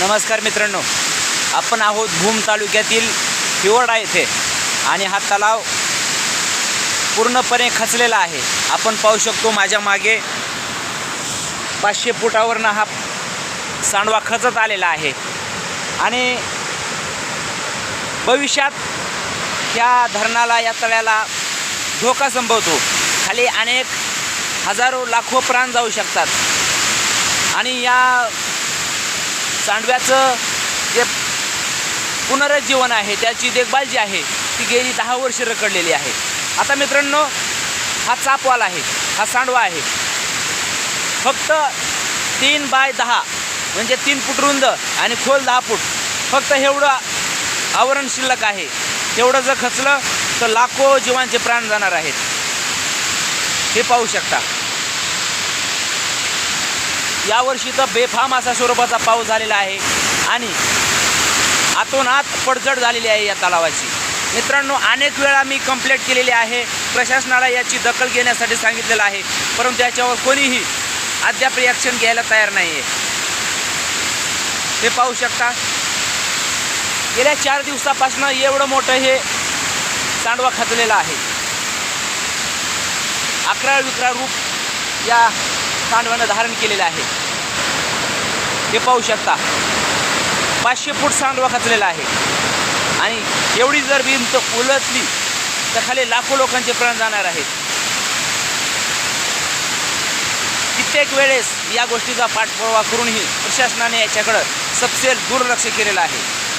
नमस्कार मित्रांनो आपण आहोत भूम तालुक्यातील हिवडा येथे आणि हा तलाव पूर्णपणे खचलेला आहे. आपण पाहू शकतो माझ्या मागे पाचशे फुटावरनं हा सांडवा खचत आलेला आहे. आणि भविष्यात या धरणाला या तळ्याला धोका संभवतो. खाली अनेक हजारो लाखो प्राण जाऊ शकतात. आणि या सांडव्याचं जे पुनरुज्जीवन आहे त्याची देखभाल जी आहे ती गेली दहा वर्ष रखडलेली आहे. आता मित्रांनो हा चापवाल आहे हा सांडवा आहे. फक्त तीन बाय दहा म्हणजे तीन फूट रुंद आणि खोल दहा फूट फक्त एवढं आवरण शिल्लक आहे. तेवढं जर खचलं तर लाखो जीवांचे प्राण जाणार आहेत. हे पाहू शकता. यावर्षी तर बेफाम असा स्वरूपाचा पाऊस झालेला आहे आणि आतोनात पडझड झालेली आहे या तलावाची. मित्रांनो अनेक वेळा मी कंप्लेंट केलेली आहे. प्रशासनाला याची दखल घेण्यासाठी सांगितलेलं आहे. परंतु याच्यावर कोणीही अद्याप रिॲक्शन घ्यायला तयार नाही आहे हे पाहू शकता. गेल्या चार दिवसापासून एवढं मोठं हे सांडवा खचलेला आहे. अकरा विकरा रूप या सांडवानं धारण केलेलं आहे. हे पाहू शकता. पाचशे फूट सांडवा खचलेला आहे. आणि एवढी जर भिंत उलटली तर खाली लाखो लोकांचे प्राण जाणार आहेत. कित्येक वेळेस या गोष्टीचा पाठपुरावा करूनही प्रशासनाने याच्याकडं सपशेल दुर्लक्ष केलेलं आहे.